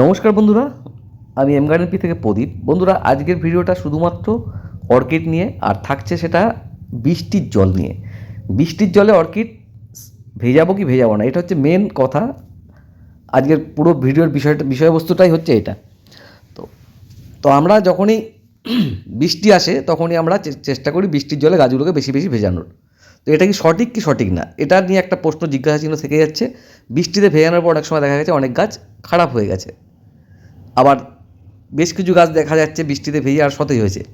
নমস্কার বন্ধুরা, আমি এম গার্ডেন পি থেকে প্রদীপ। বন্ধুরা, আজকের ভিডিওটা শুধুমাত্র অর্কিড নিয়ে, আর থাকছে সেটা বৃষ্টির জল নিয়ে। বৃষ্টির জলে অর্কিড ভেজাবো কি ভেজাবো না, এটা হচ্ছে মেন কথা। আজকের পুরো ভিডিওর বিষয়টা বিষয়বস্তুটাই হচ্ছে এটা। তো তো আমরা যখনই বৃষ্টি আসে, তখনই আমরা চেষ্টা করি বৃষ্টির জলে গাছগুলোকে বেশি বেশি ভেজানোর। তো এটা কি সঠিক কি সঠিক না? এটা নিয়ে একটা প্রশ্ন জিজ্ঞাসা চিহ্ন থেকে যাচ্ছে। বৃষ্টিতে ভেজানোর পর অনেক সময় দেখা গেছে অনেক গাছ খারাপ হয়ে গেছে। আবার বেশ কিছু গাছ দেখা যাচ্ছে বৃষ্টিতে ভেজে আর সতেজ হয়েছে।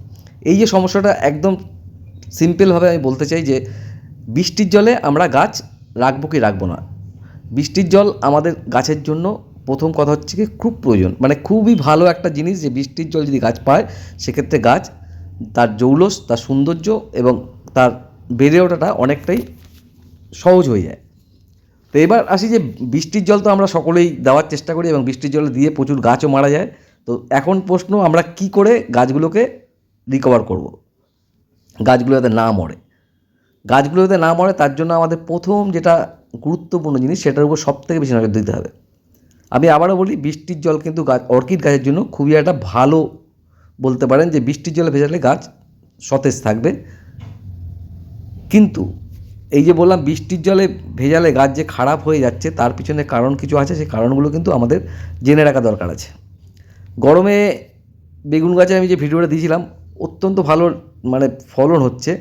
এই যে সমস্যাটা একদম সিম্পলভাবে আমি বলতে চাই যে, বৃষ্টির জলে আমরা গাছ রাখব কি রাখব না? বৃষ্টির জল আমাদের গাছের জন্য প্রথম কথা হচ্ছে কি খুব প্রয়োজন। মানে খুবই ভালো একটা জিনিস যে বৃষ্টির জল যদি গাছ পায়, সেক্ষেত্রে গাছ তার জৌলস, তার সৌন্দর্য এবং তার বেড়ে ওঠাটা অনেকটাই সহজ হয়ে যায়। তো এবার আসি যে বৃষ্টির জল তো আমরা সকলেই দেওয়ার চেষ্টা করি এবং বৃষ্টির জল দিয়ে প্রচুর গাছও মারা যায়। তো এখন প্রশ্ন, আমরা কি করে গাছগুলোকে রিকভার করব? গাছগুলো যাতে না মরে। গাছগুলো যাতে না মরে, তার জন্য আমাদের প্রথম যেটা গুরুত্বপূর্ণ জিনিস, সেটার উপর সব থেকে বেশি নজর দিতে হবে। আমি আবারও বলি, বৃষ্টির জল কিন্তু গাছ অর্কিড গাছের জন্য খুবই একটা ভালো বলতে পারেন যে বৃষ্টির জলে ভেজালে গাছ সতেজ থাকবে। কিন্তু এই যে বললাম বৃষ্টির জলে ভেজালে গাছ যে খারাপ হয়ে যাচ্ছে, তার পিছনে কারণ কিছু আছে, সেই কারণগুলো কিন্তু আমাদের জেনে রাখা দরকার আছে। গরমে বেগুন গাছে আমি যে ভিডিওটা দিয়েছিলাম, অত্যন্ত ভালো মানে ফলন হচ্ছে।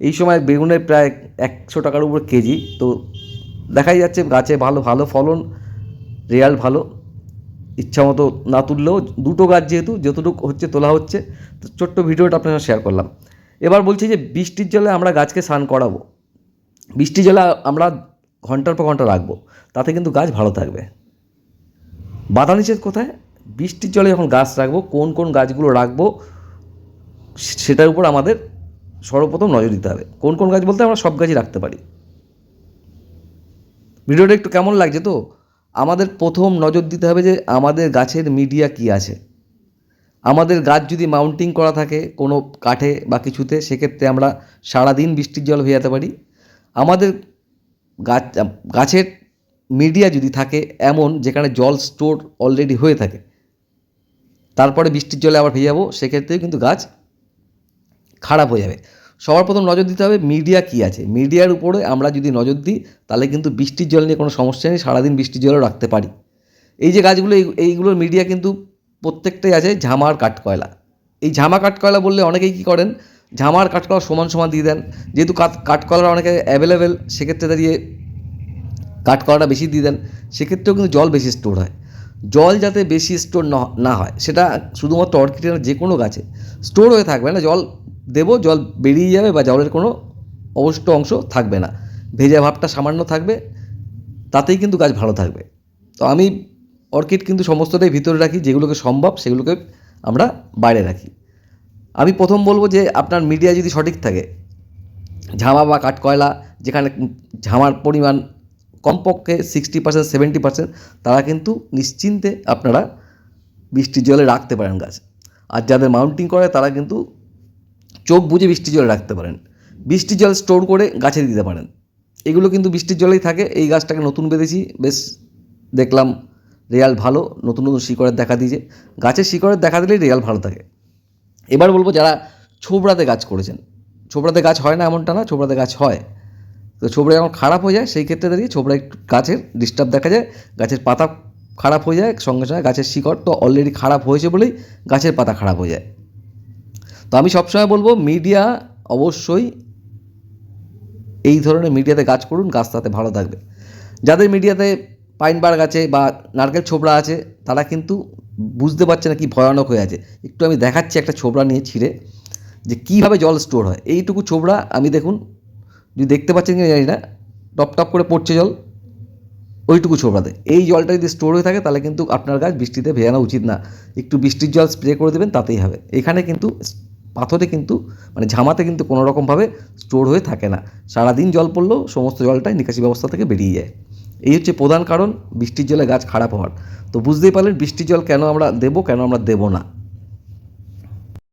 এই সময় বেগুনের প্রায় একশো টাকার উপর কেজি, তো দেখাই যাচ্ছে গাছে ভালো ভালো ফলন রেয়াল ভালো। ইচ্ছা মতো না তুললেও দুটো গাছ যেহেতু, যতটুকু হচ্ছে তোলা হচ্ছে, তো ছোট্ট ভিডিওটা আপনার শেয়ার করলাম। এবার বলছি যে বৃষ্টির জলে আমরা গাছকে স্নান করাবো। বৃষ্টির জলে আমরা ঘণ্টার পর ঘণ্টা রাখব, তাতে কিন্তু গাছ ভালো থাকবে। বাধা নিষেধ কোথায়? বৃষ্টির জলে যখন গাছ রাখব, কোন কোন গাছগুলো রাখব, সেটার উপর আমাদের সর্বপ্রথম নজর দিতে হবে। কোন কোন গাছ বলতে আমরা সব গাছই রাখতে পারি। ভিডিওটা একটু কেমন লাগছে তো? আমাদের প্রথম নজর দিতে হবে যে আমাদের গাছের মিডিয়া কি আছে। আমাদের গাছ যদি মাউন্টিং করা থাকে কোনো কাঠে বা কিছুতে, সেক্ষেত্রে আমরা সারাদিন বৃষ্টির জল ভেজাতে পারি। আমাদের গাছ, গাছের মিডিয়া যদি থাকে এমন যেখানে জল স্টোর অলরেডি হয়ে থাকে, তারপরে বৃষ্টির জলে আবার ভেজাবো, সেক্ষেত্রেও কিন্তু গাছ খারাপ হয়ে যাবে। সবার প্রথম নজর দিতে হবে মিডিয়া কী আছে। মিডিয়ার উপরে আমরা যদি নজর দিই, তাহলে কিন্তু বৃষ্টির জল নিয়ে কোনো সমস্যা নেই, সারাদিন বৃষ্টির জলও রাখতে পারি। এই যে গাছগুলো, এই- এইগুলোর মিডিয়া কিন্তু প্রত্যেকটাই আছে ঝামার কাঠকয়লা। এই ঝামা কাঠকয়লা বললে অনেকেই কী করেন? ঝামার কাঠকয়লা সমান সমান দিয়ে দেন। যেহেতু কাঠ কাঠকয়লা অনেকে অ্যাভেলেবেল সেক্ষেত্রে দাঁড়িয়ে কাঠকয়লাটা বেশি দিয়ে দেন। সেক্ষেত্রেও কিন্তু জল বেশি স্টোর হয়। জল যাতে বেশি স্টোর না হয়, সেটা শুধুমাত্র অর্কিডের যে কোনো গাছে স্টোর হয়ে থাকবে না। জল দেবো, জল বেরিয়ে যাবে বা জলের কোনো অবশিষ্ট অংশ থাকবে না। ভেজা ভাবটা সামান্য থাকবে, তাতেই কিন্তু গাছ ভালো থাকবে। তো আমি অর্কিড কিন্তু সমস্তটাই ভিতরে রাখি, যেগুলোকে সম্ভব সেগুলোকে আমরা বাইরে রাখি। আমি প্রথম বলব যে আপনার মিডিয়া যদি সঠিক থাকে, ঝামা বা কাঠকয়লা, যেখানে ঝামার পরিমাণ কমপক্ষে সিক্সটি পার্সেন্ট সেভেন্টি পার্সেন্ট তারা কিন্তু নিশ্চিন্তে আপনারা বৃষ্টির জলে রাখতে পারেন গাছ। আর যাদের মাউন্টিং করে, তারা কিন্তু চোখ বুঝে বৃষ্টির জলে রাখতে পারেন। বৃষ্টির জল স্টোর করে গাছে দিতে পারেন। এগুলো কিন্তু বৃষ্টির জলেই থাকে। এই গাছটাকে নতুন বেঁধেছি, বেশ দেখলাম রেয়াল ভালো, নতুন নতুন শিকড়ের দেখা দিয়েছে। গাছের শিকড়ের দেখা দিলেই রেয়াল ভালো থাকে। এবার বলব যারা ছোবড়াতে গাছ করেছেন। ছোবড়াতে গাছ হয় না এমনটা না, ছোবড়াতে গাছ হয়। তো ছোবড়া যখন খারাপ হয়ে যায়, সেই ক্ষেত্রে দাঁড়িয়ে ছোবড়া একটু গাছের ডিস্টার্ব দেখা যায়, গাছের পাতা খারাপ হয়ে যায়, সঙ্গে সঙ্গে গাছের শিকড় তো অলরেডি খারাপ হয়েছে বলেই গাছের পাতা খারাপ হয়ে যায়। তো আমি সবসময় বলব মিডিয়া অবশ্যই এই ধরনের মিডিয়াতে গাছ করুন, গাছ তাতে ভালো থাকবে। যাদের মিডিয়াতে পাইন বার আছে বা নারকেল ছোবড়া আছে, তারা কিন্তু বুঝতে পারছে না কি ভয়ানক হয়ে আছে। একটু আমি দেখাচ্ছি একটা ছোবড়া নিয়ে ছিঁড়ে, যে কীভাবে জল স্টোর হয়। এইটুকু ছোবড়া আমি দেখুন, যদি দেখতে পাচ্ছেন কি জানি না, টপ টপ করে পড়ছে জল, ওইটুকু ছোবড়াতে। এই জলটা যদি স্টোর হয়ে থাকে, তাহলে কিন্তু আপনার গাছ বৃষ্টিতে ভেজানো উচিত না। একটু বৃষ্টির জল স্প্রে করে দেবেন, তাতেই হবে। এখানে কিন্তু পাথরে কিন্তু মানে ঝামাতে কিন্তু কোনো রকমভাবে স্টোর হয়ে থাকে না। সারাদিন জল পড়লেও সমস্ত জলটাই নিকাশি ব্যবস্থা থেকে বেরিয়ে যায়। এই হচ্ছে প্রধান কারণ, বৃষ্টির জলে গাছ খারাপ হওয়ার। তো বুঝতেই পারলেন বৃষ্টির জল কেন আমরা দেবো, কেন আমরা দেবো না।